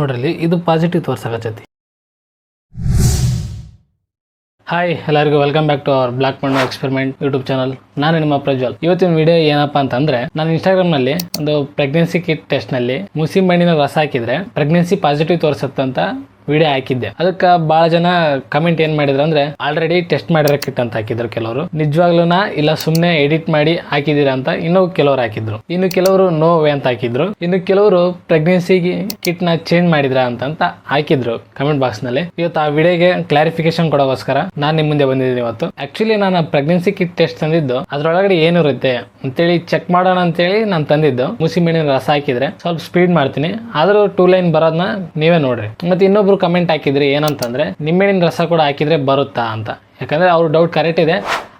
ನೋಡ್ರಲ್ಲಿ ಇದು ಪಾಸಿಟಿವ್ ತೋರ್ಸಕತ್ತೈತಿ. ಹಾಯ್ ಎಲ್ಲರಿಗೂ welcome back to our black ಮಣ್ಣು ಎಕ್ಸ್ಪೆರಿಮೆಂಟ್ ಯೂಟ್ಯೂಬ್ ಚಾನಲ್ ನಾನು ನಿಮ್ಮ ಪ್ರಜ್ವಲ್. ಇವತ್ತಿನ ವಿಡಿಯೋ ಏನಪ್ಪಾ ಅಂತಂದ್ರೆ, ನಾನು ಇನ್ಸ್ಟಾಗ್ರಾಮ್ನಲ್ಲಿ ಒಂದು ಪ್ರೆಗ್ನೆನ್ಸಿ ಕಿಟ್ ಟೆಸ್ಟ್ನಲ್ಲಿ ಮುಸಿ ಮಣ್ಣಿನ ರಸ ಹಾಕಿದ್ರೆ ಪ್ರೆಗ್ನೆನ್ಸಿ ಪಾಸಿಟಿವ್ ತೋರಿಸುತ್ತಂತ ವಿಡಿಯೋ ಹಾಕಿದ್ದೆ. ಅದಕ್ಕೆ ಬಹಳ ಜನ ಕಮೆಂಟ್ ಏನ್ ಮಾಡಿದ್ರು ಅಂದ್ರೆ, ಆಲ್ರೆಡಿ ಟೆಸ್ಟ್ ಮಾಡಿರ ಕಿಟ್ ಅಂತ ಹಾಕಿದ್ರು ಕೆಲವರು. ನಿಜವಾಗ್ಲೂನ ಇಲ್ಲ ಸುಮ್ನೆ ಎಡಿಟ್ ಮಾಡಿ ಹಾಕಿದೀರಾ ಅಂತ ಇನ್ನು ಕೆಲವರು ಹಾಕಿದ್ರು. ಇನ್ನು ಕೆಲವರು ನೋ ವೇ ಅಂತ ಹಾಕಿದ್ರು. ಇನ್ನು ಕೆಲವರು ಪ್ರೆಗ್ನೆನ್ಸಿ ಕಿಟ್ನ ಚೇಂಜ್ ಮಾಡಿದ್ರ ಅಂತ ಅಂತ ಹಾಕಿದ್ರು ಕಮೆಂಟ್ ಬಾಕ್ಸ್ನಲ್ಲಿ. ಇವತ್ತು ಆ ವಿಡಿಯೋಗೆ ಕ್ಲಾರಿಫಿಕೇಶನ್ ಕೊಡೋಗೋಸ್ಕರ ನಾನು ನಿಮ್ಮ ಮುಂದೆ ಬಂದಿದ್ದೀನಿ ಇವತ್ತು. ಆಕ್ಚುಲಿ ನಾನು ಪ್ರೆಗ್ನೆನ್ಸಿ ಕಿಟ್ ಟೆಸ್ಟ್ ತಂದಿದ್ದು, ಅದ್ರೊಳಗಡೆ ಏನಿರುತ್ತೆ ಅಂತೇಳಿ ಚೆಕ್ ಮಾಡೋಣ ಅಂತೇಳಿ ನಾನು ತಂದಿದ್ದು. ಮುಸಿ ಮೀನಿನ ರಸ ಹಾಕಿದ್ರೆ ಸ್ವಲ್ಪ ಸ್ಪೀಡ್ ಮಾಡ್ತೀನಿ. ಆದ್ರೂ ಟೂ ಲೈನ್ ಬರೋದನ್ನ ನೀವೇ ನೋಡ್ರಿ. ಮತ್ತೆ ಇನ್ನೊಬ್ರು ಕಮೆಂಟ್ ಹಾಕಿದ್ರಿ ಏನಂತಂದ್ರೆ ನಿಂಬೆಹಣ್ಣಿನ ರಸ ಕೂಡ ಹಾಕಿದ್ರೆ ಬರುತ್ತಾ ಅಂತ. ಯಾಕಂದ್ರೆ ಅವ್ರ ಡೌಟ್ ಕರೆಕ್ಟ್ ಇದೆ.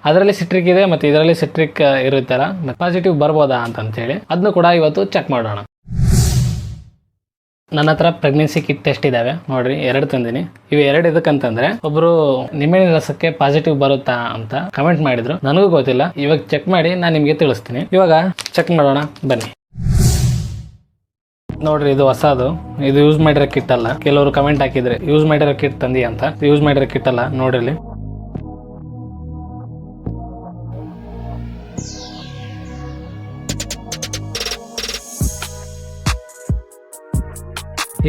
ಅದರಲ್ಲಿ ಸಿಟ್ರಿಕ್ ಇದೆ ಮತ್ತೆ ಇದರಲ್ಲಿ ಸಿಟ್ರಿಕ್ ಇರುತ್ತಲ್ಲ ಪಾಸಿಟಿವ್ ಬರ್ಬೋದಾ ಹೇಳಿ. ಅದನ್ನು ಕೂಡ ಇವತ್ತು ಚೆಕ್ ಮಾಡೋಣ. ನನ್ನ ಹತ್ರ ಪ್ರೆಗ್ನೆನ್ಸಿ ಕಿಟ್ ಟೆಸ್ಟ್ ಇದಾವೆ. ನೋಡ್ರಿ, ಎರಡು ತಂದಿನಿ. ಇವು ಎರಡು ಇದಕ್ಕಂತಂದ್ರೆ ಒಬ್ರು ನಿಂಬೆಹಣ್ಣಿನ ರಸಕ್ಕೆ ಪಾಸಿಟಿವ್ ಬರುತ್ತಾ ಅಂತ ಕಮೆಂಟ್ ಮಾಡಿದ್ರು. ನನಗೂ ಗೊತ್ತಿಲ್ಲ. ಇವಾಗ ಚೆಕ್ ಮಾಡಿ ನಾನು ನಿಮಗೆ ತಿಳಿಸ್ತೀನಿ. ಇವಾಗ ಚೆಕ್ ಮಾಡೋಣ. ಬನ್ನಿ. ನೋಡ್ರಿ ಇದು ಹೊಸದು. ಇದು ಯೂಸ್ ಮಾಡಿರೋ ಕಿಟ್ ಅಲ್ಲ. ಕೆಲವರು ಕಮೆಂಟ್ ಹಾಕಿದ್ರೆ ಯೂಸ್ ಮಾಡಿರೋ ಕಿಟ್ ತಂದಿ ಅಂತ. ಯೂಸ್ ಮಾಡಿರೋ ಕಿಟ್ ಅಲ್ಲ, ನೋಡ್ರಿ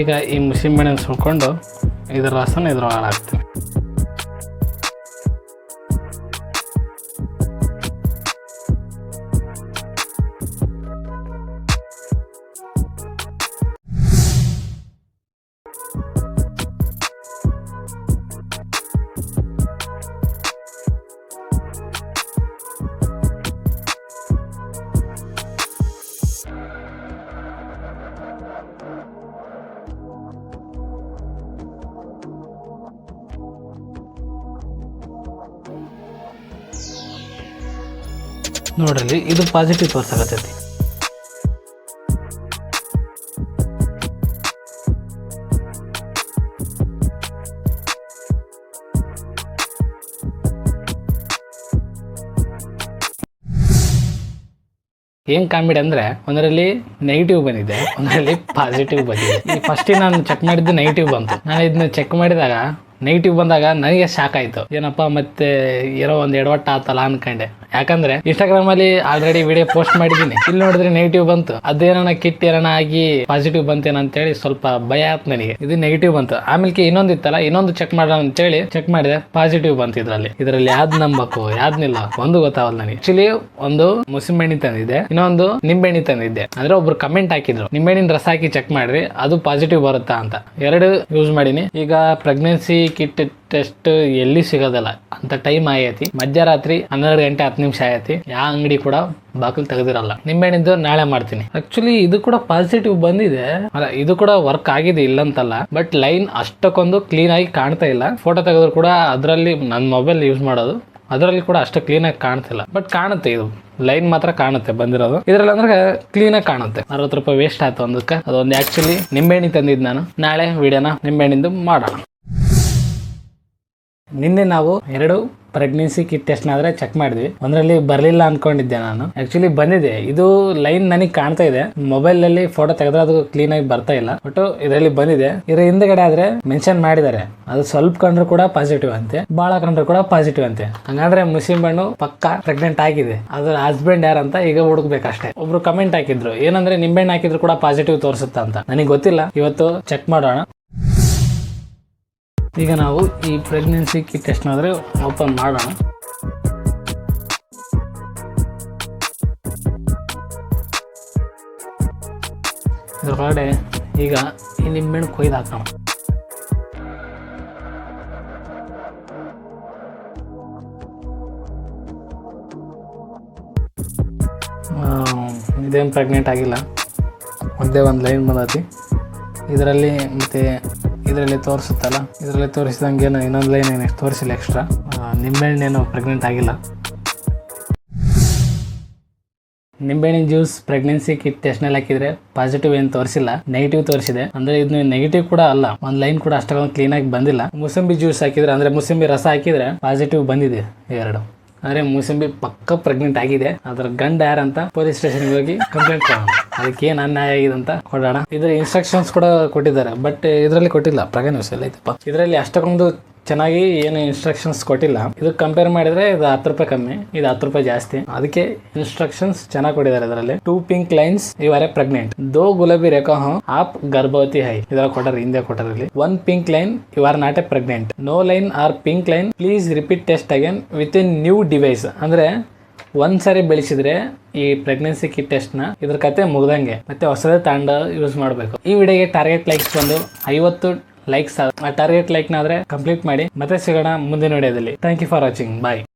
ಈಗ ಈ ಮುಸಿಂಬೆಣ್ಣೆ ಸುಳ್ಕೊಂಡು ಇದ್ರ ರಸನ ಇದ್ರ ಹಾಕ್ತೀನಿ. ನೋಡ್ರಿ ಇದು ಪಾಸಿಟಿವ್ ತೋರ್ಸಕತ್ತೈತಿ. ಏನ್ ಕಾಮಿಡಿ ಅಂದ್ರೆ ಒಂದರಲ್ಲಿ ನೆಗೆಟಿವ್ ಬಂದಿದೆ, ಒಂದರಲ್ಲಿ ಪಾಸಿಟಿವ್ ಬಂದಿದೆ. ಫಸ್ಟಿಗೆ ಫಸ್ಟ್ ನಾನು ಚೆಕ್ ಮಾಡಿದ್ದು ನೆಗೆಟಿವ್ ಬಂತು. ನಾನು ಇದನ್ನ ಚೆಕ್ ಮಾಡಿದಾಗ ನೆಗೆಟಿವ್ ಬಂದಾಗ ನನಗೆ ಶಾಕ್ ಆಯ್ತು. ಏನಪ್ಪ ಮತ್ತೆ ಏನೋ ಒಂದು ಎಡವಟ್ಟ ಆತಲ್ಲ ಅನ್ಕೊಂಡೆ. ಯಾಕಂದ್ರೆ ಇನ್ಸ್ಟಾಗ್ರಾಮ್ ಅಲ್ಲಿ ಆಲ್ರೆಡಿ ವಿಡಿಯೋ ಪೋಸ್ಟ್ ಮಾಡಿದೀನಿ ಇಲ್ಲಿ ನೋಡಿದ್ರೆ ನೆಗೆಟಿವ್ ಬಂತು. ಅದೇನ ಕಿಟ್ ಏನ ಆಗಿ ಪಾಸಿಟಿವ್ ಬಂತೇನ ಅಂತೇಳಿ ಸ್ವಲ್ಪ ಭಯ ಆಯ್ತು ನನಗೆ. ಇದು ನೆಗೆಟಿವ್ ಬಂತು. ಆಮೇಲೆ ಇನ್ನೊಂದಿತ್ತಲ್ಲ ಇನ್ನೊಂದು ಚೆಕ್ ಮಾಡೋಣ ಅಂತೇಳಿ ಚೆಕ್ ಮಾಡಿದೆ ಪಾಸಿಟಿವ್ ಬಂತು ಇದ್ರಲ್ಲಿ. ಇದ್ರಲ್ಲಿ ಯಾವ್ದು ನಂಬಕು ಯಾವ್ದಿಲ್ಲ ಒಂದು ಗೊತ್ತಾವಲ್ಲ ನನಗೆ. ಆಕ್ಚುಲಿ ಒಂದು ಮುಸಿಂಬೆಣ್ಣಿ ತಂದಿದೆ ಇನ್ನೊಂದು ನಿಂಬೆಣ್ಣಿ ತಂದಿದ್ದೆ. ಅಂದ್ರೆ ಒಬ್ರು ಕಮೆಂಟ್ ಹಾಕಿದ್ರು. ನಿಂಬೆಣ್ಣಿನ ರಸ ಹಾಕಿ ಚೆಕ್ ಮಾಡ್ರಿ, ಅದು ಪಾಸಿಟಿವ್ ಬರುತ್ತಾ ಅಂತ. ಎರಡು ಯೂಸ್ ಮಾಡೀನಿ. ಈಗ ಪ್ರೆಗ್ನೆನ್ಸಿ ಕಿಟ್ ಟೆಸ್ಟ್ ಎಲ್ಲಿ ಸಿಗೋದಲ್ಲ ಅಂತ ಟೈಮ್ ಆಗೈತಿ ಮಧ್ಯರಾತ್ರಿ ಹನ್ನೆರಡು ಗಂಟೆ ಹತ್ತು ನಿಮಿಷ ಆಯ್ತಿ ಯಾವ ಅಂಗಡಿ ಕೂಡ ಬಾಗಿಲು ತೆಗೆದಿರಲ್ಲ ನಿಂಬೆಹಣ್ಣಿಂದು ನಾಳೆ ಮಾಡ್ತೀನಿ ಆಕ್ಚುಲಿ ಇದು ಕೂಡ ಪಾಸಿಟಿವ್ ಬಂದಿದೆ ಅಲ್ಲ ಇದು ಕೂಡ ವರ್ಕ್ ಆಗಿದೆ ಇಲ್ಲಂತಲ್ಲ ಬಟ್ ಲೈನ್ ಅಷ್ಟಕ್ಕೊಂದು ಕ್ಲೀನ್ ಆಗಿ ಕಾಣ್ತಾ ಇಲ್ಲ ಫೋಟೋ ತೆಗೆದ್ರು ಕೂಡ ಅದರಲ್ಲಿ ನನ್ನ ಮೊಬೈಲ್ ಯೂಸ್ ಮಾಡೋದು ಅದರಲ್ಲಿ ಕೂಡ ಅಷ್ಟು ಕ್ಲೀನಾಗಿ ಕಾಣ್ತಿಲ್ಲ ಬಟ್ ಕಾಣುತ್ತೆ ಇದು ಲೈನ್ ಮಾತ್ರ ಕಾಣುತ್ತೆ ಬಂದಿರೋದು ಇದ್ರಲ್ಲಿ ಅಂದ್ರೆ ಆಗಿ ಕಾಣುತ್ತೆ ಅರವತ್ತು ರೂಪಾಯಿ ವೇಸ್ಟ್ ಆಯ್ತು ಒಂದಕ್ಕೆ ಅದೊಂದು ಆಕ್ಚುಲಿ ನಿಂಬೆಹಣ್ಣಿ ತಂದಿದ್ದು ನಾನು ನಾಳೆ ವಿಡಿಯೋನ ನಿಂಬೆಹಣ್ಣಿಂದು ಮಾಡೋಣ ನಿನ್ನೆ ನಾವು ಎರಡು ಪ್ರೆಗ್ನೆನ್ಸಿ ಕಿಟ್ ಟೆಸ್ಟ್ ಆದ್ರೆ ಚೆಕ್ ಮಾಡಿದ್ವಿ. ಒಂದರಲ್ಲಿ ಬರ್ಲಿಲ್ಲ ಅನ್ಕೊಂಡಿದ್ದೆ ನಾನು. ಆಕ್ಚುಲಿ ಬಂದಿದೆ. ಇದು ಲೈನ್ ನನಗೆ ಕಾಣ್ತಾ ಇದೆ. ಮೊಬೈಲ್ ಅಲ್ಲಿ ಫೋಟೋ ತೆಗೆದ್ರೆ ಅದು ಕ್ಲೀನ್ ಆಗಿ ಬರ್ತಾ ಇಲ್ಲ. ಬಟ್ ಇದರಲ್ಲಿ ಬಂದಿದೆ. ಇದ್ರ ಹಿಂದೆಗಡೆ ಆದ್ರೆ ಮೆನ್ಷನ್ ಮಾಡಿದ್ದಾರೆ. ಅದು ಸ್ವಲ್ಪ ಕಂಡ್ರು ಕೂಡ ಪಾಸಿಟಿವ್ ಅಂತೆ ಬಹಳ ಕಂಡ್ರು ಕೂಡ ಪಾಸಿಟಿವ್ ಅಂತೆ. ಹಂಗಾದ್ರೆ ಮುಸ್ಲಿಂ ಬಣ್ಣು ಪಕ್ಕ ಪ್ರೆಗ್ನೆಂಟ್ ಆಗಿದೆ. ಅದ್ರ ಹಸ್ಬೆಂಡ್ ಯಾರಂತ ಈಗ ಹುಡುಕ್ಬೇಕಷ್ಟೇ. ಒಬ್ರು ಕಮೆಂಟ್ ಹಾಕಿದ್ರು. ಏನಂದ್ರೆ ನಿಂಬೆಹಣ್ಣು ಹಾಕಿದ್ರು ಕೂಡ ಪಾಸಿಟಿವ್ ತೋರಿಸುತ್ತ ಅಂತ. ನನಗೆ ಗೊತ್ತಿಲ್ಲ. ಇವತ್ತು ಚೆಕ್ ಮಾಡೋಣ. ಈಗ ನಾವು ಈ ಪ್ರೆಗ್ನೆನ್ಸಿ ಕಿಟ್ ಟೆಸ್ಟ್ನಾದ್ರೆ ಓಪನ್ ಮಾಡೋಣ. ಇದರೊಳಗಡೆ ಈಗ ಈ ನಿಂಬೆಹಣ್ಣು ಕೊಯ್ದು ಹಾಕೋಣ. ಇದೇನು ಪ್ರೆಗ್ನೆಂಟ್ ಆಗಿಲ್ಲ. ಒಂದೇ ಒಂದು ಲೈನ್ ಬಂದತಿ. ಇದರಲ್ಲಿ ಮತ್ತೆ ಇದರಲ್ಲಿ ತೋರಿಸುತ್ತಲ್ಲ, ಇದರಲ್ಲಿ ತೋರಿಸಿದಂಗೆ ಏನೋ ಇನ್ನೊಂದು ಲೈನ್ ಏನು ತೋರಿಸಿಲ್ಲ ಎಕ್ಸ್ಟ್ರಾ ನಿಂಬೆಹಣ್ಣೇನು ಪ್ರೆಗ್ನೆಂಟ್ ಆಗಿಲ್ಲ. ನಿಂಬೆಹಣ್ಣಿನ ಜ್ಯೂಸ್ ಪ್ರೆಗ್ನೆನ್ಸಿ ಕಿಟ್ ಟೆಸ್ಟ್ನಲ್ಲಿ ಹಾಕಿದ್ರೆ ಪಾಸಿಟಿವ್ ಏನು ತೋರಿಸಿಲ್ಲ ನೆಗೆಟಿವ್ ತೋರಿಸಿದೆ. ಅಂದ್ರೆ ಇದು ನೆಗೆಟಿವ್ ಕೂಡ ಅಲ್ಲ, ಒಂದ್ ಲೈನ್ ಕೂಡ ಅಷ್ಟೊಂದು ಕ್ಲೀನ್ ಆಗಿ ಬಂದಿಲ್ಲ. ಮುಸಂಬಿ ಜ್ಯೂಸ್ ಹಾಕಿದ್ರೆ, ಅಂದ್ರೆ ಮುಸಂಬಿ ರಸ ಹಾಕಿದ್ರೆ ಪಾಸಿಟಿವ್ ಬಂದಿದೆ ಎರಡು. ಅಂದ್ರೆ ಮೂಸಂಬಿ ಪಕ್ಕ ಪ್ರೆಗ್ನೆಂಟ್ ಆಗಿದೆ. ಅದ್ರ ಗಂಡ ಯಾರಂತ ಪೊಲೀಸ್ ಸ್ಟೇಷನ್ ಹೋಗಿ ಕಂಪ್ಲೇಂಟ್ ಕೊಡೋಣ. ಅದಕ್ಕೆ ಏನ್ ಅನ್ಯಾಯ ಆಗಿದೆ ಅಂತ ಕೊಡೋಣ. ಇದ್ರ ಇನ್ಸ್ಟ್ರಕ್ಷನ್ಸ್ ಕೂಡ ಕೊಟ್ಟಿದ್ದಾರೆ ಬಟ್ ಇದರಲ್ಲಿ ಕೊಟ್ಟಿಲ್ಲ. ಪ್ರಗನ್ ಎಲ್ಲ ಐತಪ್ಪ. ಇದರಲ್ಲಿ ಅಷ್ಟಕ್ಕೊಂದು ಚೆನ್ನಾಗಿ ಏನು ಇನ್ಸ್ಟ್ರಕ್ಷನ್ಸ್ ಕೊಟ್ಟಿಲ್ಲ. ಇದು ಕಂಪೇರ್ ಮಾಡಿದ್ರೆ ಇದು ಹತ್ತು ರೂಪಾಯಿ ಕಮ್ಮಿ, ಇದು ಹತ್ತು ರೂಪಾಯಿ ಜಾಸ್ತಿ. ಅದಕ್ಕೆ ಇನ್ಸ್ಟ್ರಕ್ಷನ್ಸ್ ಚೆನ್ನಾಗಿ ಕೊಟ್ಟಿದ್ದಾರೆ ಇದರಲ್ಲಿ. ಟೂ ಪಿಂಕ್ ಲೈನ್ಸ್ ಇವರೇ ಪ್ರೆಗ್ನೆಂಟ್ ದೋ ಗುಲಾಬಿ ರೇಖಾ ಹೋ ಆಪ್ ಗರ್ಭವತಿ ಹೈ. ಇದರ ಕೊಟ್ಟರೆ, ಹಿಂದೆ ಕೊಟ್ಟರಲ್ಲಿ one pink line you are not a pregnant no line or pink line please repeat test again with in new device ಅಂದ್ರೆ ಒಂದ್ಸರಿ ಬೆಳೆಸಿದ್ರೆ ಈ ಪ್ರೆಗ್ನೆನ್ಸಿ ಕಿಟ್ ಟೆಸ್ಟ್ನ ಇದ್ರ ಕತೆ ಮುಗ್ದಂಗೆ. ಮತ್ತೆ ಹೊಸದೇ ತಾಂಡ ಯೂಸ್ ಮಾಡಬೇಕು. ಈ ವಿಡಿಯೋಗೆ ಟಾರ್ಗೆಟ್ ಲೈಕ್ಸ್ ಬಂದು ಐವತ್ತು ಲೈಕ್ಸ್ ಆ ಟಾರ್ಗೆಟ್ ಲೈಕ್ ನಾದ್ರೆ ಕಂಪ್ಲೀಟ್ ಮಾಡಿ ಮತ್ತೆ ಸಿಗೋಣ ಮುಂದಿನ ವಿಡಿಯೋದಲ್ಲಿ thank you for watching bye